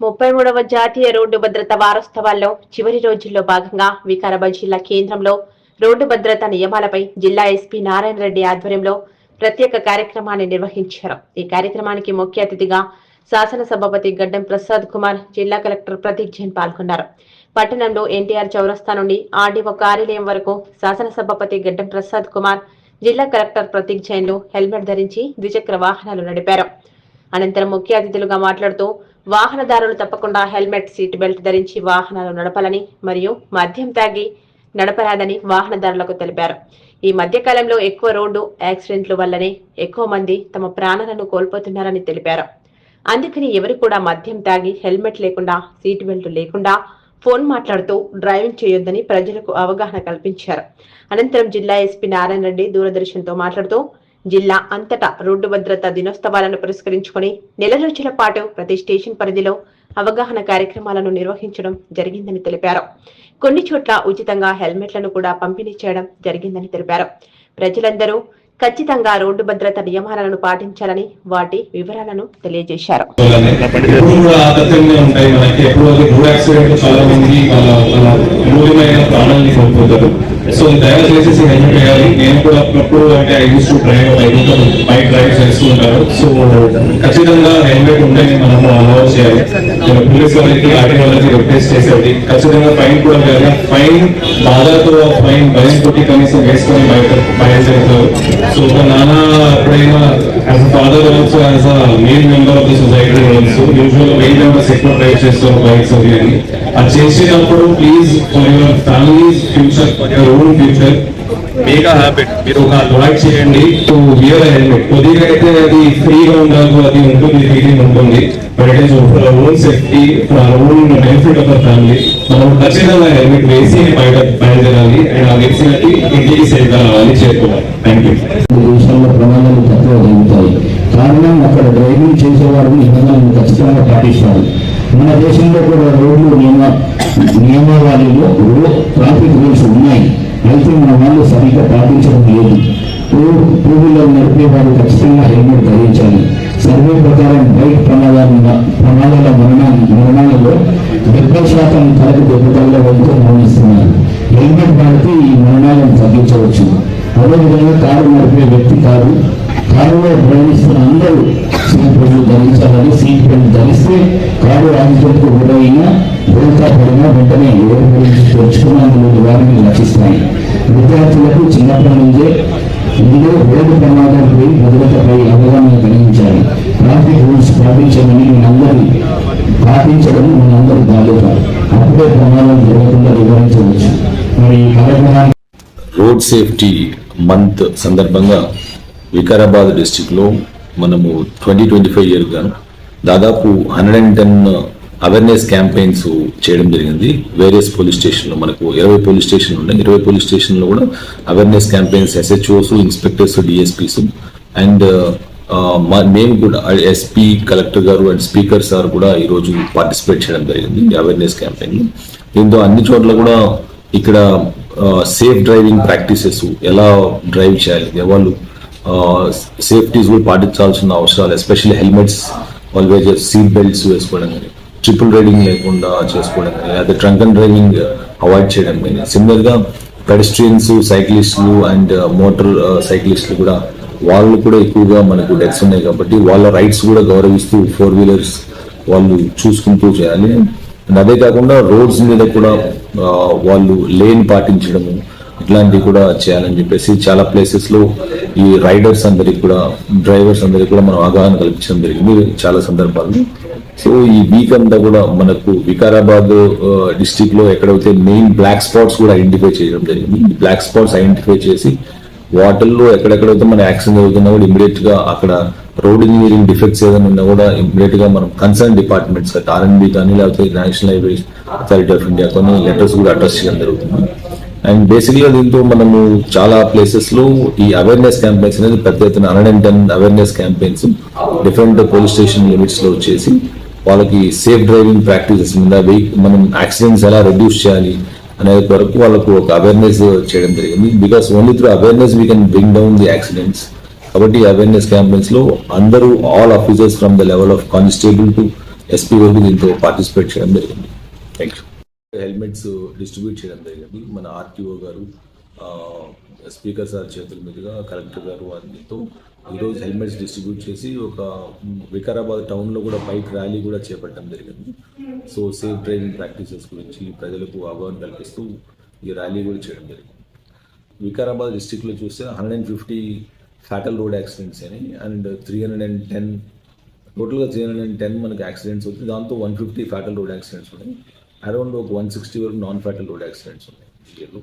ముప్పై మూడవ జాతీయ రోడ్డు భద్రత వారోత్సవాల్లో చివరి రోజుల్లో భాగంగా వికారాబాద్ జిల్లా కేంద్రంలో రోడ్డు భద్రత నియమాలపై జిల్లా ఎస్పీ నారాయణ రెడ్డి ఆధ్వర్యంలో ప్రత్యేక కార్యక్రమాన్ని నిర్వహించారు. ఈ కార్యక్రమానికి ముఖ్య అతిథిగా శాసనసభాపతి గడ్డం ప్రసాద్ కుమార్ జిల్లా కలెక్టర్ ప్రతీక్ జైన్ పాల్గొన్నారు. పట్టణంలో ఎన్టీఆర్ చౌరస్తా నుండి ఆర్డీఓ కార్యాలయం వరకు శాసనసభాపతి గడ్డం ప్రసాద్ కుమార్ జిల్లా కలెక్టర్ ప్రతీక్ జైన్లు హెల్మెట్ ధరించి ద్విచక్ర వాహనాలు నడిపారు. అనంతరం ముఖ్య అతిథులుగా మాట్లాడుతూ వాహనదారులు తప్పకుండా హెల్మెట్ సీట్ బెల్ట్ ధరించి వాహనాలు నడపాలని మరియు మద్యం తాగి నడపరాదని వాహనదారులకు తెలిపారు. ఈ మధ్య కాలంలో ఎక్కువ రోడ్డు యాక్సిడెంట్ల వల్లనే ఎక్కువ మంది తమ ప్రాణాలను కోల్పోతున్నారని తెలిపారు. అందుకని ఎవరు కూడా మద్యం తాగి హెల్మెట్ లేకుండా సీట్ బెల్ట్ లేకుండా ఫోన్ మాట్లాడుతూ డ్రైవింగ్ చేయొద్దని ప్రజలకు అవగాహన కల్పించారు. అనంతరం జిల్లా ఎస్పీ నారాయణ రెడ్డి దూరదర్శన్తో మాట్లాడుతూ జిల్లా అంతటా రోడ్డు భద్రత దినోత్సవాలను పురస్కరించుకొని నెల రోజుల పాటు ప్రతి స్టేషన్ పరిధిలో అవగాహన కార్యక్రమాలను నిర్వహించడం జరిగిందని తెలిపారు. కొన్ని చోట్ల ఉచితంగా హెల్మెట్లను కూడా పంపిణీ చేయడం జరిగిందని తెలిపారు. ప్రజలందరూ ఖచ్చితంగా రోడ్డు భద్రత నియమాలను పాటించాలని వాటి వివరాలను తెలియజేశారు. ప్రాణాలని కోల్పోతారు. సో దయచేసి హెల్మెట్ వేయాలి? నేను కూడా అప్పుడప్పుడు అంటే I use to drive bike bike drive చేస్తూ ఉంటారు. సో ఖచ్చితంగా హెల్మెట్ ఉంటేనే మనము అలౌ చేయాలి. పోలీస్ వాళ్ళకి ఆర్టీ వాళ్ళకి రిక్వెస్ట్ చేసేది. ఖచ్చితంగా ఫైన్ కూడా వేయాలి ఫైన్ బాధతో ఫైన్ భయం కొట్టి కనీసం వేసుకొని బయట బయలుదేరుతారు. సో ఒక నాన్న ఎప్పుడైనా as a father also as a main member of the society also usual main members ఎక్కువ డ్రైవ్ చేస్తారు బైక్స్ అవి అని. అది చేసేటప్పుడు please for your families future for your own future a habit మీరు ఒక అలవాట్ చేయండి. టు వియర్ హెల్మెట్ కొద్దిగా అయితే అది ఫ్రీగా ఉండాలి అది ఉంటుంది ఫీలింగ్ ఉంటుంది. But it is for own safety for own benefit of our family మనం ఖచ్చితంగా హెల్మెట్ వేసి బయట బయలుదేరాలి. అండ్ ఆ వేసినట్టు ఇంటికి రావాలి చేరుకోవాలి. థ్యాంక్ యూ ప్రమాదాలు తక్కువ జరుగుతాయి. కారణం అక్కడ డ్రైవింగ్ చేసేవారు నిబంధనలు ఖచ్చితంగా పాటిస్తారు. మన దేశంలో కూడా రోడ్లు నియమ నియమావళిలో రో- ట్రాఫిక్ రూల్స్ ఉన్నాయి. అయితే మన వాళ్ళు సరిగ్గా పాటించడం లేదు. టూ టూ వీలర్ నడిపే వారు ఖచ్చితంగా హెల్మెట్ ధరించాలి. సర్వే ప్రకారం బైక్ ప్రమాదాల ప్రమాదాల మరణ మరణాలలో డెబ్బై శాతం తలకు దెబ్బతల్ల వెళ్తూ మరణిస్తున్నారు. హెల్మెట్ వాడితే ఈ మరణాలను తగ్గించవచ్చు. అదేవిధంగా కారు నడిపే వ్యక్తి కారు కారులో ప్రయాణిస్తున్న అందరూ సీట్ బెల్ట్ ధరించాలని సీట్ బెల్ట్ ధరిస్తే కారు యాక్సిడెంట్కు గురైనా బోల్తా పడినా వెంటనే ఎవరి గురించి తెచ్చుకున్నందుకు వారిని రక్షిస్తాయి విద్యార్థులకు చిన్నప్పటి నుంచే ఇందులో రోడ్డు ప్రమాదాలపై భద్రతపై అవగాహన కలిగించాలి ట్రాఫిక్ రూల్స్ పాటించమని మనందరి పాటించడం మనందరి బాధ్యత. అప్పుడే ప్రమాదం జరగకుండా వివరించవచ్చు మరి ఈ కార్యక్రమాన్ని రోడ్ సేఫ్టీ మంత్ సందర్భంగా వికారాబాద్ డిస్టిక్లో మనము ట్వంటీ ట్వంటీ ఫైవ్ ఇయర్ గాను దాదాపు hundred and ten awareness campaigns చేయడం జరిగింది. వేరియస్ పోలీస్ స్టేషన్లో మనకు ఇరవై పోలీస్ స్టేషన్లు ఉన్నాయి. ఇరవై పోలీస్ స్టేషన్లో కూడా awareness campaigns SHOs inspectors DSPs and మేము కూడా ఎస్పీ కలెక్టర్ గారు అండ్ స్పీకర్ సార్ కూడా ఈరోజు పార్టిసిపేట్ చేయడం జరిగింది అవేర్నెస్ క్యాంపెయిన్ దీంతో అన్ని చోట్ల కూడా ఇక్కడ సేఫ్ డ్రైవింగ్ ప్రాక్టీసెస్ ఎలా డ్రైవ్ చేయాలి వాళ్ళు సేఫ్టీస్ కూడా పాటించాల్సిన అవసరాలు especially helmets always seat belts వేసుకోవడం కానీ ట్రిపుల్ రైడింగ్ లేకుండా చేసుకోవడం కానీ లేదా ట్రంక్ అండ్ డ్రైవింగ్ అవాయిడ్ చేయడం కానీ. సిమిలర్గా పెడిస్ట్రియన్స్ సైక్లిస్టులు అండ్ మోటార్ సైక్లిస్టులు కూడా వాళ్ళు కూడా ఎక్కువగా మనకు డెత్స్ ఉన్నాయి కాబట్టి వాళ్ళ రైట్స్ కూడా గౌరవిస్తూ ఫోర్ వీలర్స్ వాళ్ళు చూసుకుంటూ చేయాలి. అండ్ అదే కాకుండా రోడ్స్ మీద కూడా వాళ్ళు లేన్ పాటించడము ఇట్లాంటివి కూడా చేయాలని చెప్పేసి చాలా ప్లేసెస్లో ఈ రైడర్స్ అందరికి కూడా డ్రైవర్స్ అందరికి కూడా మనం అవగాహన కల్పించడం జరిగింది చాలా సందర్భాల్లో. సో ఈ వీక్ అంతా కూడా మనకు వికారాబాద్ డిస్టిక్లో ఎక్కడైతే మెయిన్ బ్లాక్ స్పాట్స్ కూడా ఐడెంటిఫై చేయడం జరిగింది. ఈ బ్లాక్ స్పాట్స్ ఐడెంటిఫై చేసి వాటర్లో ఎక్కడెక్కడైతే మన యాక్సిడెంట్ జరుగుతున్నా కూడా ఇమీడియట్గా అక్కడ రోడ్ ఇంజనీరింగ్ డిఫెక్ట్స్ ఏదైనా ఉన్నా కూడా ఇమీడియట్గా మనం కన్సర్న్ డిపార్ట్మెంట్స్ ఆర్ఎన్బి కానీ లేకపోతే national highways authority of India కొన్ని లెటర్స్ కూడా అడ్రస్ చేయడం జరుగుతుంది. అండ్ బేసిక్గా దీంతో మనము చాలా ప్లేసెస్లో ఈ అవేర్నెస్ క్యాంపెయిన్స్ అనేది పెద్ద ఎత్తున hundred and ten awareness campaigns different police station లిమిట్స్లో వచ్చేసి వాళ్ళకి సేఫ్ డ్రైవింగ్ ప్రాక్టీసెస్ మీద మనం యాక్సిడెంట్స్ ఎలా రెడ్యూస్ చేయాలి అనే వరకు వాళ్ళకు ఒక అవేర్నెస్ చేయడం జరిగింది. Because only through awareness we can bring down the accidents కాబట్టి అవేర్నెస్ క్యాంపెయిన్స్లో అందరూ all officers from the level of constable to SP వరకు దీంతో పార్టిసిపేట్ చేయడం జరిగింది. థ్యాంక్ యూ హెల్మెట్స్ డిస్ట్రిబ్యూట్ చేయడం జరిగింది. మన ఆర్టీఓ గారు స్పీకర్ సార్ చేతుల మీదుగా కలెక్టర్ గారు వారితో ఈరోజు హెల్మెట్స్ డిస్ట్రిబ్యూట్ చేసి ఒక వికారాబాద్ టౌన్లో కూడా బైక్ ర్యాలీ కూడా చేపట్టడం జరిగింది. సో సేఫ్ డ్రైవింగ్ ప్రాక్టీసెస్ గురించి ప్రజలకు అవగాహన కల్పిస్తూ ఈ ర్యాలీ కూడా చేయడం జరిగింది. వికారాబాద్ డిస్టిక్లో చూస్తే hundred and fifty fatal road accidents అని and three hundred and ten టోటల్గా త్రీ హండ్రెడ్ అండ్ టెన్ మనకి యాక్సిడెంట్స్ వచ్చి దాంతో one fifty fatal road accidents ఉన్నాయి. అరౌండ్ ఒక వన్ సిక్స్టీ వరకు నాన్ ఫ్యాటల్ రోడ్ యాక్సిడెంట్స్ ఉన్నాయి. ఇయర్లో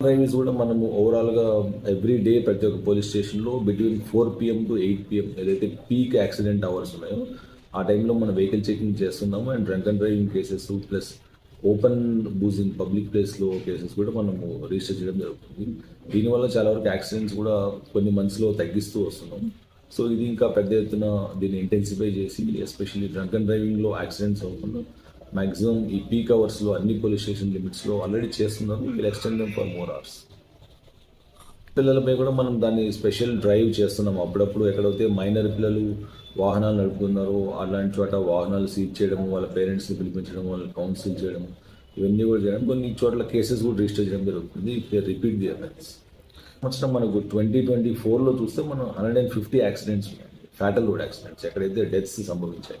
డ్రైవింగ్స్ కూడా మనము ఓవరాల్గా ఎవ్రీ డే ప్రతి ఒక్క పోలీస్ స్టేషన్లో between four PM to eight PM ఏదైతే పీక్ యాక్సిడెంట్ అవర్స్ ఉన్నాయో ఆ టైంలో మనం వెహికల్ చెకింగ్ చేస్తున్నాము. And drunk and driving cases plus open boozing public ప్లేస్లో కేసెస్ కూడా మనము రిజిస్టర్ చేయడం జరుగుతుంది. దీనివల్ల చాలా వరకు యాక్సిడెంట్స్ కూడా కొన్ని మంత్స్లో తగ్గిస్తూ వస్తున్నాం సో ఇది ఇంకా పెద్ద ఎత్తున దీన్ని ఇంటెన్సిఫై చేసి ఎస్పెషల్లీ డ్రంక్ అండ్ డ్రైవింగ్లో యాక్సిడెంట్స్ అవ్వకుండా మాక్సిమం ఈ పీక్ అవర్స్లో అన్ని పోలీస్ స్టేషన్ లిమిట్స్లో ఆల్రెడీ చేస్తున్నారు will extend them for more hours పిల్లలపై కూడా మనం దాన్ని స్పెషల్ డ్రైవ్ చేస్తున్నాం. అప్పుడప్పుడు ఎక్కడైతే మైనర్ పిల్లలు వాహనాలు నడుపుతున్నారో అలాంటి చోట వాహనాలు సీజ్ చేయడం వాళ్ళ పేరెంట్స్ని పిలిపించడం వాళ్ళని కౌన్సిల్ చేయడం ఇవన్నీ కూడా చేయడం. కొన్ని చోట్ల కేసెస్ కూడా రిజిస్టర్ చేయడం జరుగుతుంది. రిపీట్ ది అఫెన్స్ సంవత్సరం మనకు ట్వంటీ ట్వంటీ ఫోర్లో చూస్తే మనం హండ్రెడ్ అండ్ ఫిఫ్టీ యాక్సిడెంట్స్ ఉన్నాయి. ఫ్యాటల్ రోడ్ యాక్సిడెంట్స్ ఎక్కడైతే డెత్స్ సంభవించాయి.